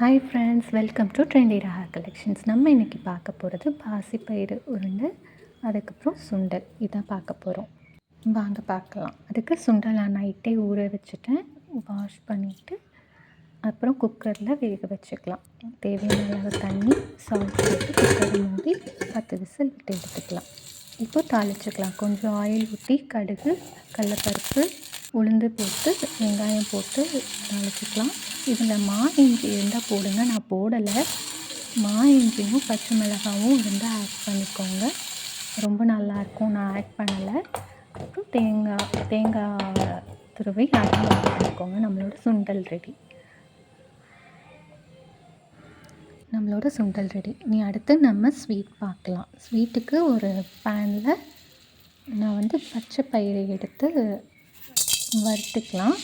Hi friends welcome to trendy Raha collections நம்ம இன்றைக்கி பார்க்க போகிறது பாசிப்பயிறு உருண்டை அதுக்கப்புறம் சுண்டல். இதான் பார்க்க போகிறோம் வாங்க பார்க்கலாம். அதுக்கு சுண்டல் நான் நைட்டே ஊற வச்சுட்டேன். வாஷ் பண்ணிவிட்டு அப்புறம் குக்கரில் வேக வச்சுக்கலாம். தேவையான அளவு தண்ணி சால்ட் போட்டு குக்கரை மூடி பத்து விசில் விட்டு எடுத்துக்கலாம். இப்போ தாளிச்சுக்கலாம். கொஞ்சம் ஆயில் ஊற்றி கடுகு கடலப்பருப்பு உளுந்து போட்டு வெங்காயம் போட்டு தாளிச்சிக்கலாம். இதில் மா இஞ்சி இருந்தால் போடுங்க. நான் போடலை. மா இஞ்சியும் பச்சை மிளகாவும் இருந்தால் ஆட் பண்ணிக்கோங்க. ரொம்ப நல்லாயிருக்கும் நான் ஆட் பண்ணலை. அப்புறம் தேங்காய் தேங்காய் துருவை அதையும் ஆட் பண்ணிக்கோங்க. நம்மளோட சுண்டல் ரெடி. நம்மளோட சுண்டல் ரெடி. நீ அடுத்து நம்ம ஸ்வீட் பார்க்கலாம். ஸ்வீட்டுக்கு ஒரு பேனில் நான் வந்து பச்சை பயிரை எடுத்து வறுத்துக்கலாம்.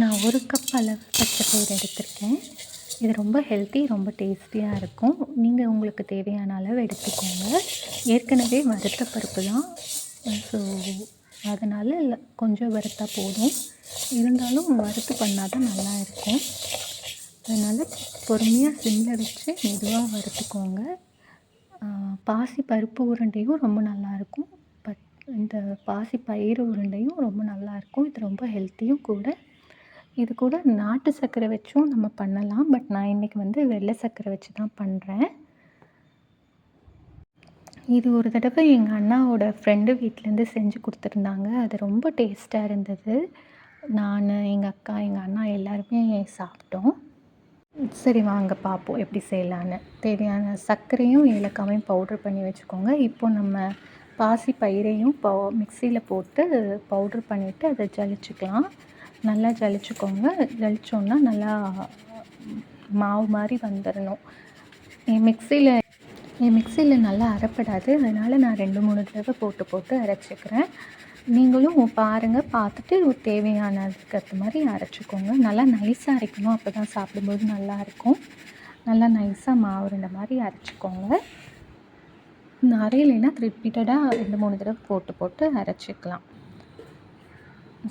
நான் ஒரு கப் அளவு பச்சை பயிர் எடுத்திருக்கேன். இது ரொம்ப ஹெல்த்தி ரொம்ப டேஸ்டியாக இருக்கும். நீங்கள் உங்களுக்கு தேவையான அளவு எடுத்துக்கோங்க. ஏற்கனவே வறுத்த பருப்பு தான். ஸோ அதனால் கொஞ்சம் வறுத்தா போதும். இருந்தாலும் வறுத்து பண்ணால் தான் நல்லா இருக்கும். அதனால் பொறுமையாக சிம்மில் வச்சு மெதுவாக வறுத்துக்கோங்க. பாசி பருப்பு உருண்டையும் ரொம்ப நல்லாயிருக்கும் இந்த பாசி பயிறு உருண்டையும் ரொம்ப நல்லாயிருக்கும் இது ரொம்ப ஹெல்த்தியும் கூட. இது கூட நாட்டு சர்க்கரை வச்சும் நம்ம பண்ணலாம். பட் நான் இன்றைக்கி வந்து வெள்ளை சர்க்கரை வச்சு தான் பண்ணுறேன் இது ஒரு தடவை எங்கள் அண்ணாவோட ஃப்ரெண்டு வீட்டிலேருந்து செஞ்சு கொடுத்துருந்தாங்க. அது ரொம்ப டேஸ்ட்டாக இருந்தது. நான் எங்கள் அக்கா எங்கள் அண்ணா எல்லாருமே சாப்பிட்டோம். சரி வாங்க பார்ப்போம் எப்படி செய்யலான்னு. தேவையான சர்க்கரையும் ஏலக்காவையும் பவுட்ரு பண்ணி வச்சுக்கோங்க. இப்போ நம்ம பாசி பயிரையும் பவு மிக்சியில் போட்டு பவுட்ரு பண்ணிவிட்டு அதை ஜலிச்சுக்கலாம். நல்லா ஜலிச்சுக்கோங்க. ஜலிச்சோன்னா நல்லா மாவு மாதிரி வந்துடணும் என் மிக்சியில் என் மிக்சியில் நல்லா அரைப்படாது. அதனால் நான் ரெண்டு மூணு தடவை போட்டு போட்டு அரைச்சிக்கிறேன். நீங்களும் பாருங்கள் பார்த்துட்டு தேவையானதுக்கு ஏற்ற மாதிரி அரைச்சிக்கோங்க. நல்லா நைஸாக அரைக்கணும். அப்போ தான் சாப்பிடும்போது நல்லாயிருக்கும் நல்லா நைஸாக மாவு ரெண்டு மாதிரி அரைச்சிக்கோங்க. அரையிலைன்னா ரிப்பீட்டடாக ரெண்டு மூணு தடவை போட்டு போட்டு அரைச்சிக்கலாம்.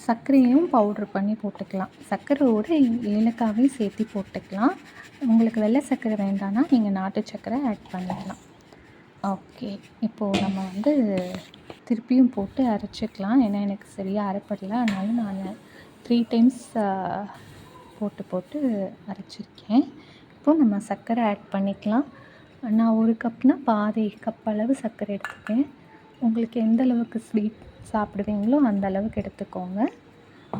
சர்க்கரையும் பவுட்ரு பண்ணி போட்டுக்கலாம். சர்க்கரையோடு ஏலக்காவையும் சேர்த்து போட்டுக்கலாம். உங்களுக்கு வெள்ளை சர்க்கரை வேண்டாம்னா நீங்கள் நாட்டு சர்க்கரை ஆட் பண்ணிக்கலாம். ஓகே இப்போது நம்ம வந்து திருப்பியும் போட்டு அரைச்சிக்கலாம். ஏன்னா எனக்கு சரியாக அரைப்படல. அதனால நான் த்ரீ டைம்ஸ் போட்டு போட்டு அரைச்சிருக்கேன். இப்போது நம்ம சர்க்கரை ஆட் பண்ணிக்கலாம். நான் ஒரு கப்னால் பாதி கப் அளவு சர்க்கரை எடுத்துக்கேன் உங்களுக்கு எந்த அளவுக்கு ஸ்வீட் சாப்பிடுவீங்களோ அந்த அளவுக்கு எடுத்துக்கோங்க.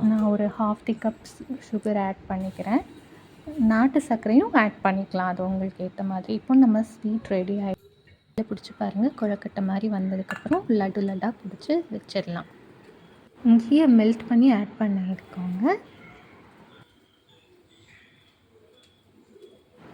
நான் ஒரு half tea cup sugar add பண்ணிக்கிறேன். நாட்டு சர்க்கரையும் ஆட் பண்ணிக்கலாம் அது உங்களுக்கு ஏற்ற மாதிரி. இப்போ நம்ம ஸ்வீட் ரெடி ஆகி பிடிச்சி பாருங்கள் குழக்கட்டை மாதிரி வந்ததுக்கப்புறம் லட்டு லட்டாக பிடிச்சி வச்சிடலாம். இங்கேயே மெல்ட் பண்ணி ஆட் பண்ணியிருக்கோங்க